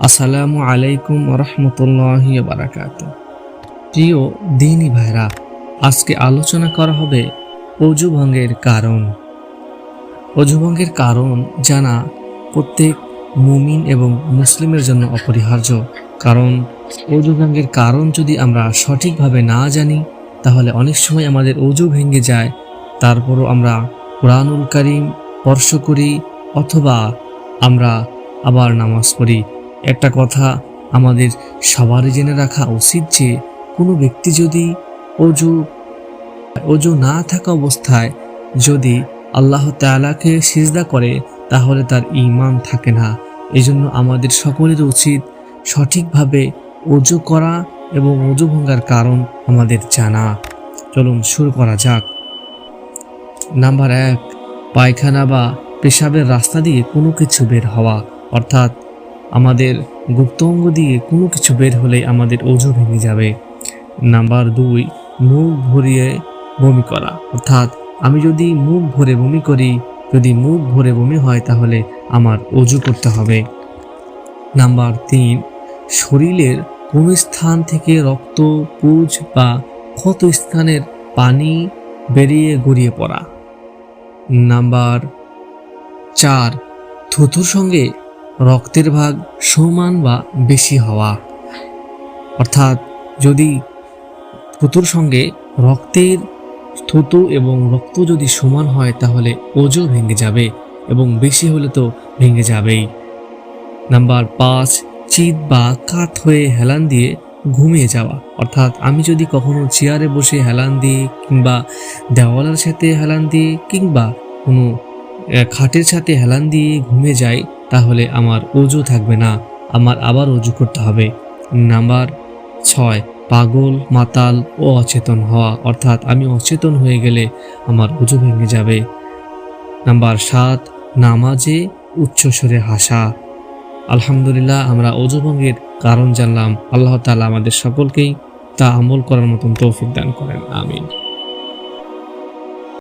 আসসালামু আলাইকুম রহমতুল্লাহ বারাকাত প্রিয় দিনী ভাইরা, আজকে আলোচনা করা হবে অজু ভঙ্গের কারণ। অজু ভঙ্গের কারণ জানা প্রত্যেক মুমিন এবং মুসলিমের জন্য অপরিহার্য। কারণ অজু ভঙ্গের কারণ যদি আমরা সঠিকভাবে না জানি, তাহলে অনেক সময় আমাদের অজু ভেঙে যায়। তারপরও আমরা কোরআনুল করিম স্পর্শ করি অথবা আমরা আবার নামাজ পড়ি। একটা কথা আমাদের সবারই জেনে রাখা উচিত যে কোনো ব্যক্তি যদি অজু অজু না থাকা অবস্থায় যদি আল্লাহ তাআলাকে সিজদা করে, তাহলে তার ঈমান থাকে না। এজন্য আমাদের সকলের উচিত সঠিকভাবে অজু করা এবং অজু ভঙ্গার কারণ আমাদের জানা। চলুন শুরু করা যাক। নাম্বার এক, পায়খানা বা পেশাবের রাস্তা দিয়ে কোনো কিছু বের হওয়া। অর্থাৎ আমাদের গুপ্ত অঙ্গ দিয়ে কোনো কিছু বের হলে আমাদের অজু ভেঙে যাবে। নাম্বার দুই, মুখ ভরিয়ে বমি করা। অর্থাৎ, আমি যদি মুখ ভরে বমি করি, যদি মুখ ভরে বমি হয়, তাহলে আমার অজু করতে হবে। নাম্বার তিন, শরীরের কোন স্থান থেকে রক্ত, পুজ বা ক্ষত স্থানের পানি বেরিয়ে গড়িয়ে পড়া। নাম্বার চার থুতুর সঙ্গে রক্তের ভাগ সমান বা বেশি হওয়া। অর্থাৎ যদি থুতুর সঙ্গে রক্তের থুতু এবং রক্ত যদি সমান হয়, তাহলে ওজো ভেঙে যাবে এবং বেশি হলে তো ভেঙে যাবেই। নাম্বার পাঁচ, চিত বা কাত হয়ে হেলান দিয়ে ঘুমিয়ে যাওয়া। অর্থাৎ আমি যদি কখনো চেয়ারে বসে হেলান দিই কিংবা দেওয়ালের সাথে হেলান দিই কিংবা কোনো খাটের সাথে হেলান দিয়ে ঘুমিয়ে যাই, তাহলে আমার অজু থাকবে না, আমার আবার অজু করতে হবে। নাম্বার ছয়, পাগল, মাতাল ও অচেতন হওয়া, অর্থাৎ আমি অচেতন হয়ে গেলে আমার অজু ভেঙে যাবে। নাম্বার সাত, নামাজে উচ্চস্বরে হাসা। আলহামদুলিল্লাহ, আমরা অজু ভঙ্গের কারণ জানলাম। আল্লাহ তাআলা আমাদের সকলকেই তা আমল করার মতন তৌফিক দান করেন। আমিন।